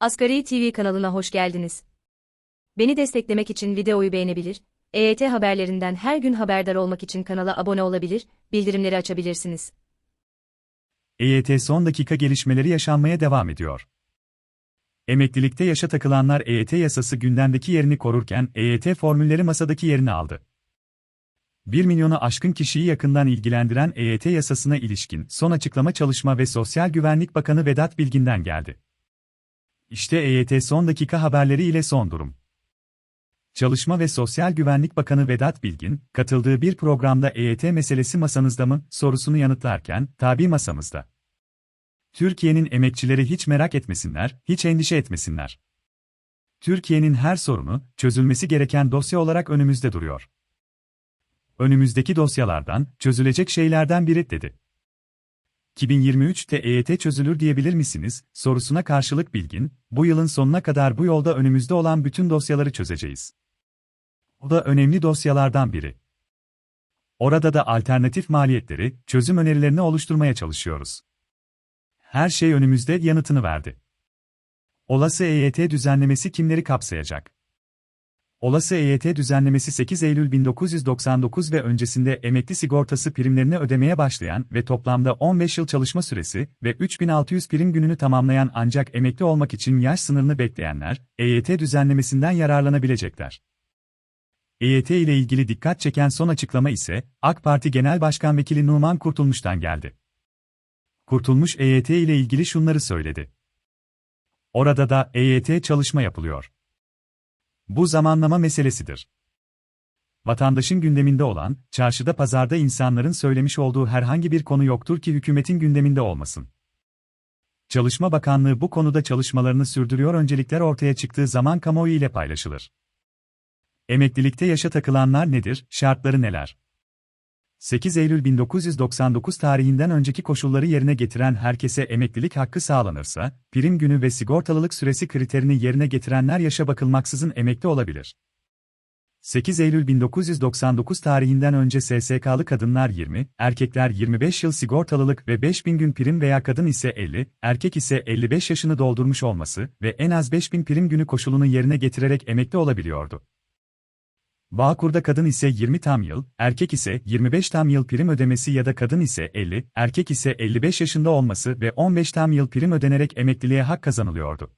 Asgari TV kanalına hoş geldiniz. Beni desteklemek için videoyu beğenebilir, EYT haberlerinden her gün haberdar olmak için kanala abone olabilir, bildirimleri açabilirsiniz. EYT son dakika gelişmeleri yaşanmaya devam ediyor. Emeklilikte yaşa takılanlar EYT yasası gündemdeki yerini korurken EYT formülleri masadaki yerini aldı. 1 milyonu aşkın kişiyi yakından ilgilendiren EYT yasasına ilişkin son açıklama Çalışma ve Sosyal Güvenlik Bakanı Vedat Bilgin'den geldi. İşte EYT son dakika haberleri ile son durum. Çalışma ve Sosyal Güvenlik Bakanı Vedat Bilgin, katıldığı bir programda EYT meselesi masanızda mı sorusunu yanıtlarken, tabi masamızda. Türkiye'nin emekçileri hiç merak etmesinler, hiç endişe etmesinler. Türkiye'nin her sorunu, çözülmesi gereken dosya olarak önümüzde duruyor. Önümüzdeki dosyalardan, çözülecek şeylerden biri, dedi. 2023'te EYT çözülür diyebilir misiniz, sorusuna karşılık Bilgin, bu yılın sonuna kadar bu yolda önümüzde olan bütün dosyaları çözeceğiz. O da önemli dosyalardan biri. Orada da alternatif maliyetleri, çözüm önerilerini oluşturmaya çalışıyoruz. Her şey önümüzde yanıtını verdi. Olası EYT düzenlemesi kimleri kapsayacak? Olası EYT düzenlemesi 8 Eylül 1999 ve öncesinde emekli sigortası primlerini ödemeye başlayan ve toplamda 15 yıl çalışma süresi ve 3600 prim gününü tamamlayan ancak emekli olmak için yaş sınırını bekleyenler, EYT düzenlemesinden yararlanabilecekler. EYT ile ilgili dikkat çeken son açıklama ise, AK Parti Genel Başkan Vekili Numan Kurtulmuş'tan geldi. Kurtulmuş EYT ile ilgili şunları söyledi. Orada da EYT çalışma yapılıyor. Bu zamanlama meselesidir. Vatandaşın gündeminde olan, çarşıda pazarda insanların söylemiş olduğu herhangi bir konu yoktur ki hükümetin gündeminde olmasın. Çalışma Bakanlığı bu konuda çalışmalarını sürdürüyor öncelikler ortaya çıktığı zaman kamuoyu ile paylaşılır. Emeklilikte yaşa takılanlar nedir, şartları neler? 8 Eylül 1999 tarihinden önceki koşulları yerine getiren herkese emeklilik hakkı sağlanırsa, prim günü ve sigortalılık süresi kriterini yerine getirenler yaşa bakılmaksızın emekli olabilir. 8 Eylül 1999 tarihinden önce SSK'lı kadınlar 20, erkekler 25 yıl sigortalılık ve 5000 gün prim veya kadın ise 50, erkek ise 55 yaşını doldurmuş olması ve en az 5000 prim günü koşulunu yerine getirerek emekli olabiliyordu. Bağkur'da kadın ise 20 tam yıl, erkek ise 25 tam yıl prim ödemesi ya da kadın ise 50, erkek ise 55 yaşında olması ve 15 tam yıl prim ödenerek emekliliğe hak kazanılıyordu.